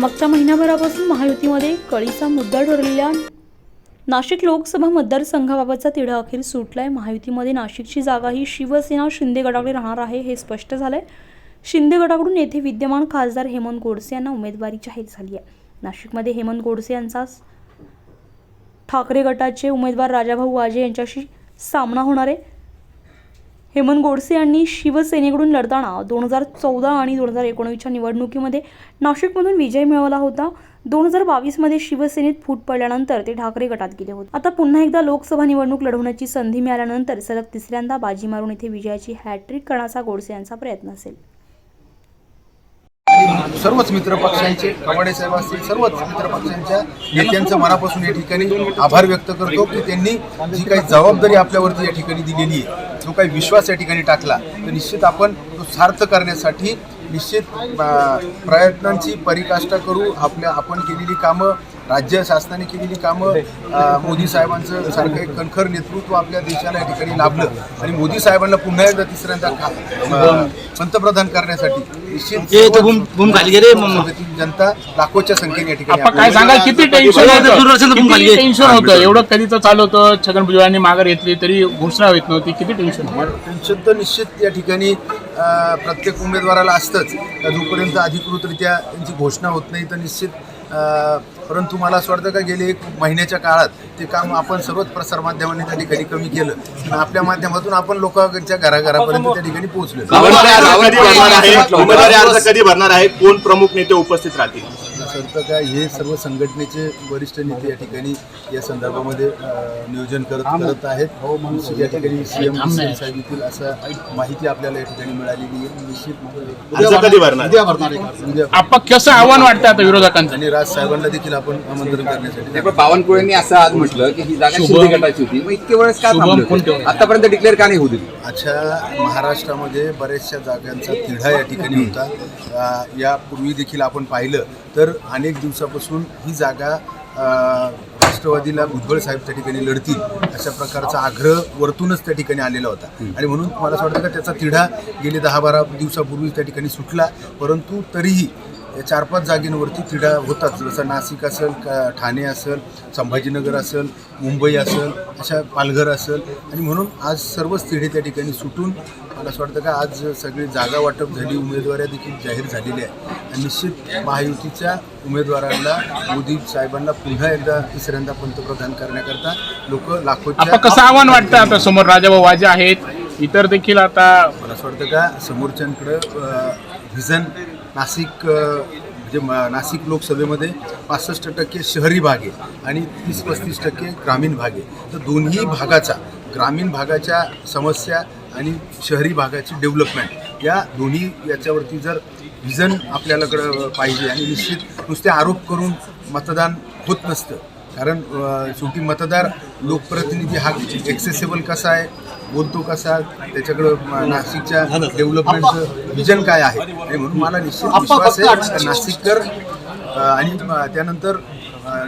मागच्या महिन्याभरापासून महायुतीमध्ये कळीचा मुद्दा ठरलेल्या नाशिक लोकसभा मतदारसंघाबाबतचा तिढा अखेर सुटलाय. महायुतीमध्ये नाशिकची जागा ही शिवसेना शिंदे गटाकडे राहणार आहे हे स्पष्ट झालंय. शिंदे गटाकडून येथे विद्यमान खासदार हेमंत गोडसे यांना उमेदवारी जाहीर झाली आहे. नाशिकमध्ये हेमंत गोडसे यांचा ठाकरे गटाचे उमेदवार राजाभाऊ वाजे यांच्याशी सामना होणार आहे. हेमंत गोडसे यांनी शिवसेनेकडून लढताना दोन हजार चौदा आणि दोन हजार एकोणवीसच्या निवडणुकीमध्ये नाशिकमधून विजय मिळवला होता. दोन हजार बावीसमध्ये शिवसेनेत फूट पडल्यानंतर ते ठाकरे गटात गेले होते. आता पुन्हा एकदा लोकसभा निवडणूक लढवण्याची संधी मिळाल्यानंतर सलग तिसऱ्यांदा बाजी मारून इथे विजयाची हॅट्रिक करण्याचा गोडसे यांचा प्रयत्न असेल. सर्वच मित्र पक्षांचे कवाडे साहेब असतील सर्वच मित्र पक्षांच्या नेत्यांचं मनापासून या ठिकाणी आभार व्यक्त करतो की त्यांनी जी काही जबाबदारी आपल्यावरती या ठिकाणी दिलेली आहे जो काही विश्वास या ठिकाणी टाकला तर निश्चित आपण तो सार्थ करण्यासाठी निश्चित प्रयत्नांची परिकाष्ठा करू. आपल्या आपण केलेली कामं राज्य शासनाने केलेली कामं मोदी साहेबांचं सारखं एक कणखर नेतृत्व आपल्या देशाला या ठिकाणी लाभलं. आणि मोदी साहेबांना पुन्हा एकदा तिसऱ्यांदा पंतप्रधान करण्यासाठी निश्चित जनता लाखोच्या संख्येने या ठिकाणी आपण काय सांगा किती टेन्शन होतं? एवढं कधीच चालू होतं? छगन भुजबळांनी माघार घेतली तरी घोषणा होत नव्हती. किती टेन्शन होतं? टेन्शन तर निश्चित या ठिकाणी प्रत्येक उमेदवाराला असतंच. जोपर्यंत अधिकृतरित्या त्यांची घोषणा होत नाही तर निश्चित परंतु मला असं वाटतं का गेले एक महिन्याच्या काळात ते काम आपण सर्वच प्रसारमाध्यमांनी त्या ठिकाणी कमी केलं. आणि आपल्या माध्यमातून आपण लोकांच्या घराघरापर्यंत त्या ठिकाणी पोहोचलो उमेदवारी अर्ज कधी भरणार आहे? उमेदवारी अर्ज कधी भरणार आहे कोण प्रमुख नेते उपस्थित राहतील? असं वाटतं का हे सर्व संघटनेचे वरिष्ठ नेते या ठिकाणी या संदर्भामध्ये नियोजन करत करत आहेत. निश्चित या ठिकाणी सीएम साहेब येतील असं माहिती आपल्याला या ठिकाणी मिळालेली आहे. निश्चित कसं आव्हान वाटतं आता विरोधकांचं? आणि राज साहेबांना देखील आपण आमंत्रण करण्यासाठी बावनकुळेंनी असं आज म्हटलं की ही जागा शिंदे गटाची होती. मग इतके वेळेस का थांबलं? आतापर्यंत डिक्लेअर का नाही होऊ दिली? अच्छा महाराष्ट्रामध्ये बऱ्याचशा जागांचा तिढा या ठिकाणी होता. यापूर्वी देखील आपण पाहिलं. तर अनेक दिवसापासून ही जागा राष्ट्रवादीला भुजबळ साहेब त्या ठिकाणी लढतील अशा प्रकारचा आग्रह वरतूनच त्या ठिकाणी आलेला होता. आणि म्हणून मला असं वाटतं का त्याचा तिढा गेले दहा बारा दिवसापूर्वी त्या ठिकाणी सुटला परंतु तरीही चार पाच जागेंवरती तिढा होताच जसं नाशिक असेल का ठाणे असेल संभाजीनगर असेल मुंबई असेल अशा पालघर असेल. आणि म्हणून आज सर्वच तिढे त्या ठिकाणी सुटून मला असं वाटतं का आज सगळी जागा वाटप झाली उमेदवाऱ्या देखील जाहीर झालेल्या आहे आणि निश्चित महायुतीच्या उमेदवारांना मोदी साहेबांना पुन्हा एकदा तिसऱ्यांदा पंतप्रधान करण्याकरता लोक आपण कसं आव्हान वाटतं आता समोर राजाभाऊ वाजे आहेत इतर देखील आता मला असं वाटतं का समोरच्यांकडं व्हिजन नाशिक जे म्हणजे म- नाशिक लोकसभेमध्ये पासष्ट टक्के शहरी भाग आहे आणि तीस पस्तीस टक्के ग्रामीण भाग आहे. तर दोन्ही भागाचा ग्रामीण भागाच्या समस्या आणि शहरी भागाची डेव्हलपमेंट या दोन्ही याच्यावरती जर व्हिजन आपल्यालाकडं पाहिजे आणि निश्चित नुसते आरोप करून मतदान होत नसतं कारण शेवटी मतदार लोकप्रतिनिधी हा एक्सेसेबल कसा आहे बोलतो कसा त्याच्याकडं नाशिकच्या डेव्हलपमेंटचं विजन काय आहे? आणि म्हणून मला निश्चित विश्वास आहे. नाशिककर आणि त्यानंतर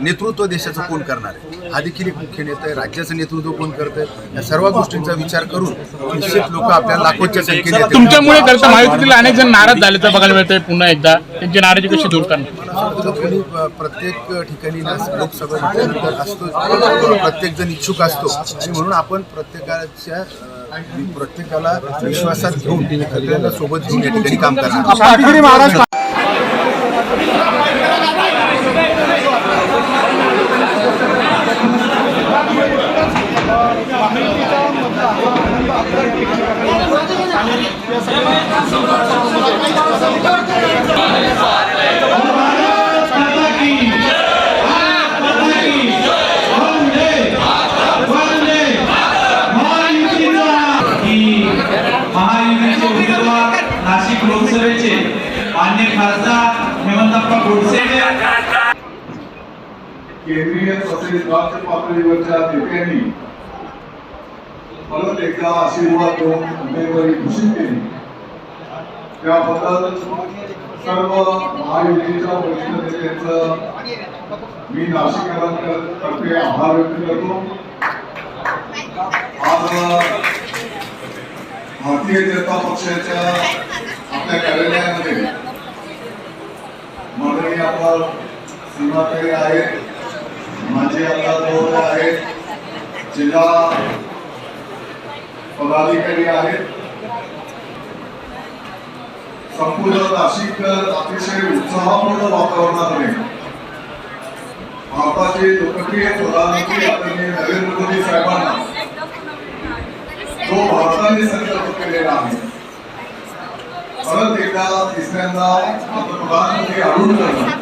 नेतृत्व देशाचं कोण करणार आहे? हा देखील एक मुख्य नेता आहे राज्याचं नेतृत्व कोण करतं आहे या सर्व गोष्टींचा विचार करून निश्चित लोक आपल्याला लाखोच्या संख्येने. तुमच्यामुळे करता महायुतीतील अनेक जण नाराज झाल्याचं बघायला मिळतंय पुन्हा एकदा. त्यांची नाराजी कशी दूर करणार? प्रत्येक ठिकाणी लोकसभा असतो प्रत्येक जण इच्छुक असतो. आणि म्हणून आपण प्रत्येकाच्या प्रत्येकाला विश्वासात घेऊन सगळ्यांना सोबत घेऊन या ठिकाणी काम करणार खासदार हेमंतप्पा गोडसे केंद्रीय तसेच राज्य पातळीवरच्या नेत्यांनी परत एकदा आशीर्वाद देऊन उमेदवारी घोषित केली. त्याबद्दल सर्व महायुतीच्या वरिष्ठ नेत्यांचं मी नाशिककरांतर्फे आभार व्यक्त करतो. आज भारतीय जनता पक्षाच्या आपल्या कार्यालयामध्ये माननीय आपण सीमाताई आहेत माझे आमदार महोदय आहेत. जिल्हा पदाधिकारी आहेत. संपूर्ण नाशिक अतिशय उत्साहपूर्ण वातावरणामध्ये भारताचे लोकप्रिय प्रधानमंत्री आदरणीय नरेंद्र मोदी साहेबांना जो भारताने संकल्प केलेला आहे. परत एकदा तिसऱ्यांदा पंतप्रधानमंत्री अरुण करणं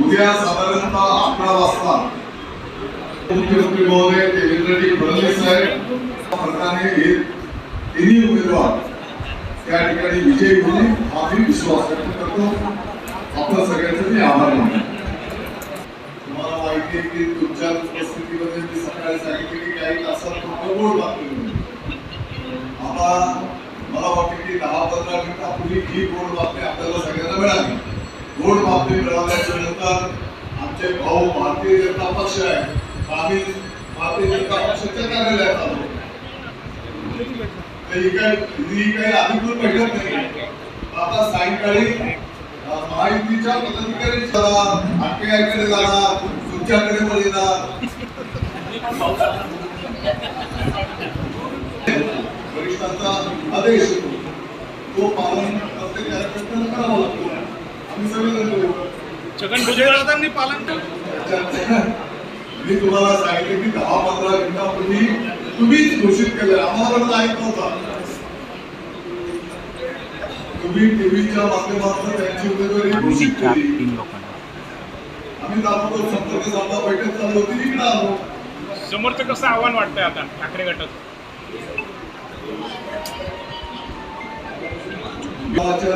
उद्या साधारणतः अकरा वाजता मुख्यमंत्री महोदय देवेंद्रजी फडणवीस साहेब फरकाने हे तिन्ही उमेदवार त्या ठिकाणी विजयी होईल हा मी विश्वास व्यक्त करतो. आपल्या सगळ्यांचे मी आभार मानतो. तुम्हाला माहिती आहे की तुमच्या उपस्थितीमध्ये मी सकाळी सांगितले की काही तासात फक्त गोड बातमी आता मला वाटते की दहा पंधरा मिनिटापूर्वी ही गोड बातमी आपल्याला सगळ्यांना मिळाली गोड बातमी मिळाल्याच्या नंतर आमचे भाऊ भारतीय जनता पक्ष आहे. आम्ही भारतीय जनता पक्षाच्या कार्यालयात आलो. ही काही ही काही अधिकृत बैठक नाही. आता सायंकाळी महायुतीच्या पदाधिकारी जाणार आठवड्याकडे जाणार तुमच्याकडे पण येणार. वरिष्ठांचा आदेश तो पालन प्रत्येक कार्यकर्त्याला करावा लागतो. छगन भुजबळांनी पालन मी तुम्हाला सांगितले की दहा पंधरा मिनिटापूर्वी तुम्हीच घोषित केलं. आम्हाला माहीत नव्हता तुम्ही टीव्हीच्या माध्यमातून त्यांची उमेदवारी घोषित केली. आम्ही ताबडतोब संपर्क साधला बैठक चालू होती इकडे आलो. समोरचं कसं आव्हान वाटतंय आता ठाकरे गटात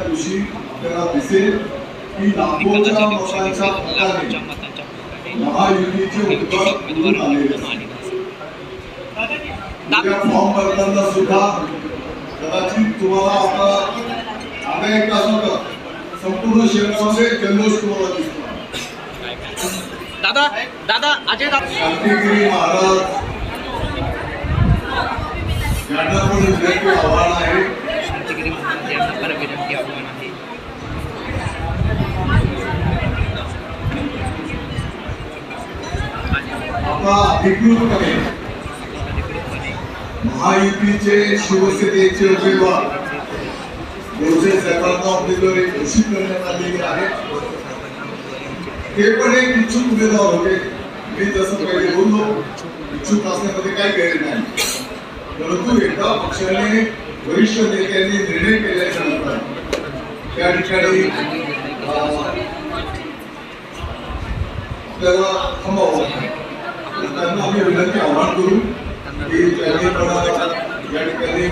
दिवशी आपल्याला दिसेल फॉर्म भरताना सुद्धा कदाचित तुम्हाला आता आता एक तासात संपूर्ण शहरामध्ये जल्लोष तुम्हाला दिसतो. दादा दादा अजय दादा शांतिगिरी महाराज. यांना पण विनंती आव्हान आहे. आता अधिकृतपणे महायुतीचे शिवसेनेचे उमेदवार. दोनशे साहेबांना उमेदवारी घोषित करण्यात आलेली आहे. ते पण एक इच्छुक उमेदवार होते. मी जसं पहिले बोललो. इच्छुक असण्यामध्ये काही गैर नाही. परंतु एकदा पक्षाने वरिष्ठ नेत्यांनी निर्णय केल्याच्यानंतर त्या ठिकाणी आपल्याला थांबावं त्यांना आम्ही विनंती आव्हान करू की त्यांनी पण या ठिकाणी